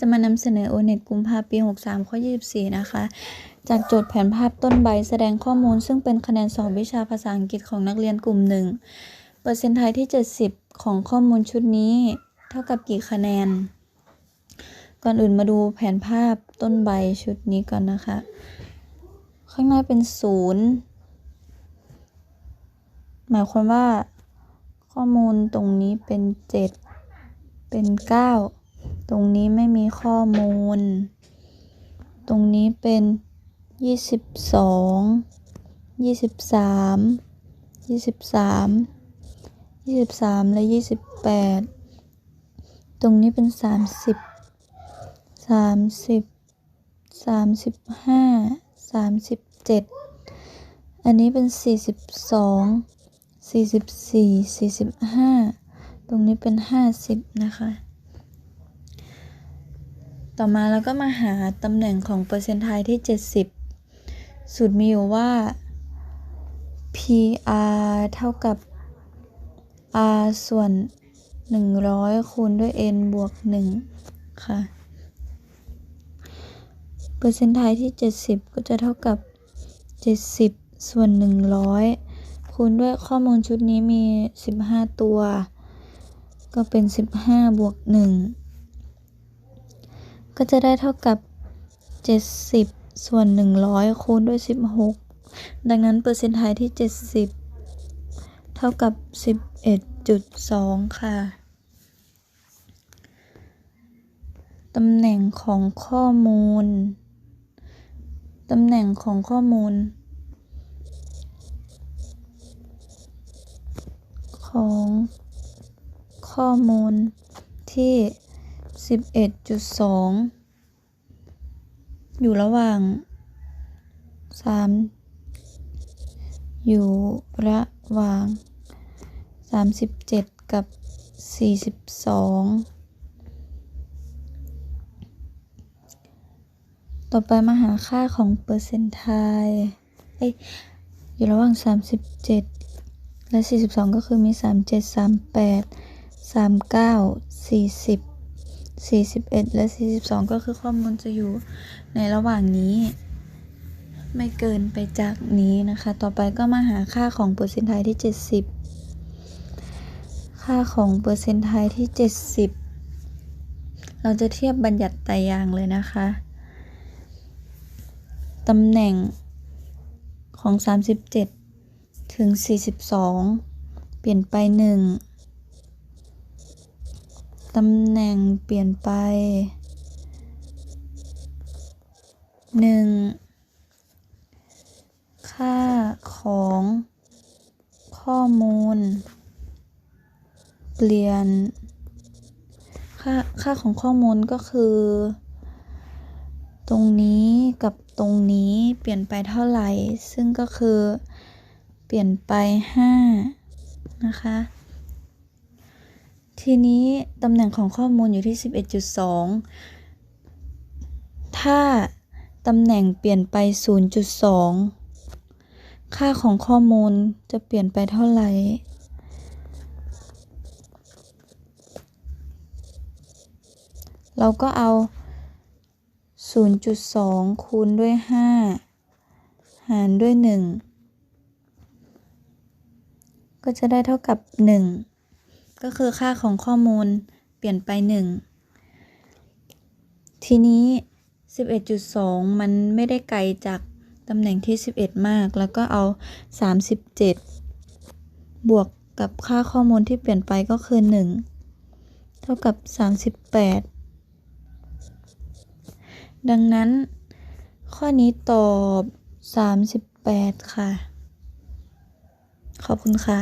จะมานำเสนอ O-NET กุมภาปี 63 ข้อ 24 นะคะ จากโจทย์แผนภาพต้นใบแสดงข้อมูล ซึ่งเป็นคะแนนสอบวิชาภาษาอังกฤษของนักเรียนกลุ่มหนึ่งเปอร์เซ็นต์ไทยที่ 70 ของข้อมูลชุดนี้ เท่ากับกี่คะแนน ก่อนอื่นมาดูแผนภาพต้นใบชุดนี้ก่อนนะคะ ข้างหน้าเป็นศูนย์หมายความว่า ข้อมูลตรงนี้เป็น 7 เป็น 9 รงนี้ไม่มีข้อมูล ตรงนี้เป็น 22 23 23 23 และ 28 ตรงนี้เป็น 30 30 35 37 อันนี้เป็น 42 44 45 ตรงนี้เป็น 50 นะคะ ต่อมาเราก็มาหาตำแหน่งของเปอร์เซ็นต์ไทยที่ 70 สูตรมีอยู่ว่า PR เท่ากับ R ส่วน 100 คูณด้วย N บวก 1 ค่ะ เปอร์เซ็นต์ไทยที่ 70 ก็จะเท่ากับ 70 ส่วน 100 คูณด้วยข้อมูลชุดนี้มี 15 ตัว ก็เป็น 15 บวก 1 ก็จะได้เท่ากับ 70 ส่วน 100 คูณด้วย 16 ดังนั้นเปอร์เซ็นต์ไทยที่ 70 เท่ากับ 11.2 ค่ะ ตำแหน่งของข้อมูล ตำแหน่งของข้อมูล ของข้อมูลที่ 11.2 อยู่ระหว่าง 3 อยู่ระหว่าง 37 กับ 42ต่อไปมาหาค่าของเปอร์เซนต์ไทเอ้ยอยู่ระหว่าง 37 และ 42 ก็คือมี 37 38 39 40 41 และ 42 ก็คือข้อมูลจะอยู่ในระหว่างนี้ ไม่เกินไปจากนี้นะคะ ต่อไปก็มาหาค่าของเปอร์เซ็นต์ไทยที่ 70 ค่าของเปอร์เซ็นต์ไทยที่ 70 เราจะเทียบบัญญัติไตรยางเลยนะคะ ตำแหน่งของ 37 ถึง 42 เปลี่ยนไป 1 ตำแหน่งเปลี่ยนไป 1 ค่าของข้อมูล เปลี่ยน ค่าค่าของข้อมูลก็คือ ตรงนี้กับตรงนี้เปลี่ยนไปเท่าไหร่ ซึ่งก็คือเปลี่ยนไป 5 นะคะ ทีนี้ตำแหน่งของข้อมูลอยู่ที่ 11.2 ถ้าตำแหน่งเปลี่ยนไป 0.2 ค่าของข้อมูลจะเปลี่ยนไปเท่าไหร่ เราก็เอา 0.2 คูณด้วย 5 หารด้วย 1 ก็จะได้เท่ากับ 1 ก็คือค่าของข้อมูลเปลี่ยนไป 1 ทีนี้ 11.2 มันไม่ได้ไกลจากตำแหน่งที่ 11 มาก แล้วก็เอา 37 บวกกับค่าข้อมูลที่เปลี่ยนไปก็คือ 1 เท่ากับ 38 ดังนั้น ข้อนี้ตอบ 38 ค่ะ ขอบคุณค่ะ